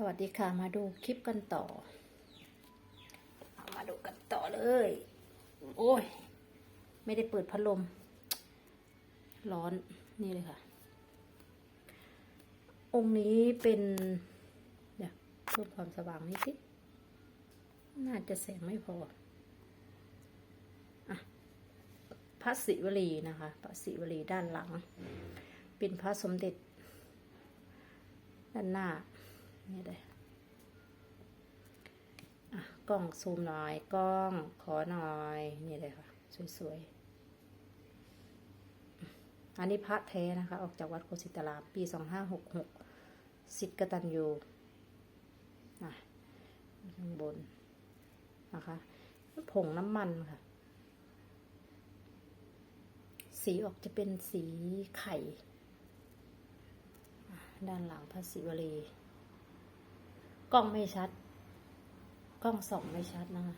สวัสดีค่ะ มาดูคลิปกันต่อามาดูกันต่อเลย โอ้ย ไม่ได้เปิดพัดลม ร้อนนี่เลยค่ะ องค์นี้เป็นเดี๋ยวเพิ่มความสว่างนิดสิน่าจะแสงไม่พออะพระศิวลีนะคะพระศิวลีด้านหลัง เป็นพระสมเด็จ ด้านหน้า นี่เลยอะกล้องซูมหน่อย กล้องขอหน่อย นี่เลยค่ะ สวยๆ อันนี้พระแท้นะคะ ออกจากวัดโคสิตารามปีสองห้าหกหกสิทธิกตัญญูอะข้างบนนะคะผงน้ำมันค่ะ สีออกจะเป็นสีไข่ ด้านหลังพระศิวลี กล้องไม่ชัด กล้องส่องไม่ชัดนะคะ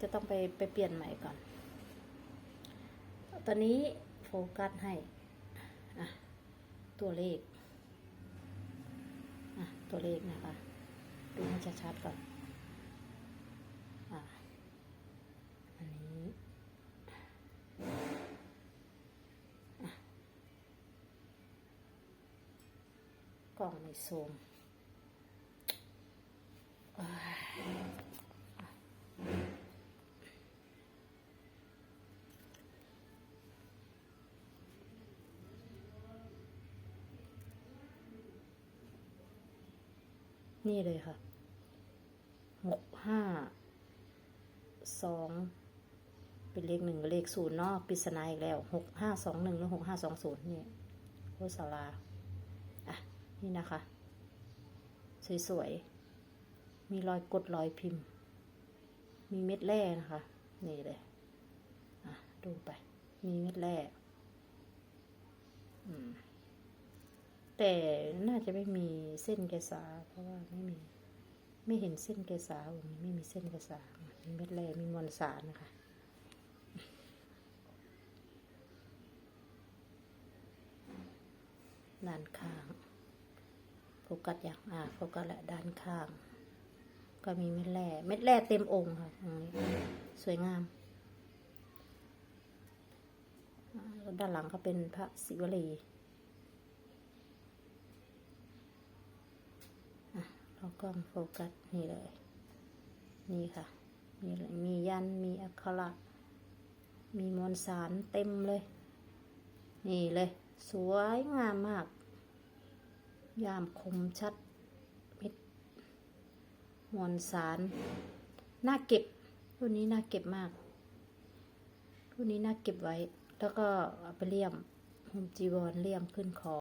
จะต้องไปไปเปลี่ยนใหม่ก่อน ตอนนี้โฟกัสให้ตัวเลขตัวเลขนะคะดูให้ชัดๆก่อนอันนี้กล้องไม่ซูม นี่เลยค่ะ หกห้า สอง เป็นเลขหนึ่งเลขศูนย์เนาะปริศนาอีกแล้ว หกห้าสองหนึ่งหรือหกห้าสองศูนย์นี่โคสาราอะ นี่นะคะ สวยๆ มีรอยกดรอยพิมพ์ มีเม็ดแร่นะคะ นี่เลยอะดูไป มีเม็ดแร่อืมแต่น่าจะไม่มีเส้นเกษาเพราะว่าไม่มี ไม่เห็นเส้นเกษาองค์นี้ไม่มีเส้นเกษามีเม็ดแร่มีมวลสารนะคะด้านข้าง โฟกัสอย่างอ่าโฟกัสและด้านข้าง ก็มีเม็ดแร่เม็ดแร่เต็มองค์ค่ะตรงนี้สวยงามแล้วด้านหลังก็เป็นพระศิวลีเรากล้องโฟกัสนี่เลย นี่ค่ะ มีมียัน มีอักขระ มีมวลสารเต็มเลย นี่เลย สวยงามมาก ยามคมชัด มวนสารน่าเก็บรุ่นนี้น่าเก็บมากรุ่นนี้น่าเก็บไว้ แล้วก็เอาไปเลี่ยมห่มจีวรเลี่ยมขึ้นคอ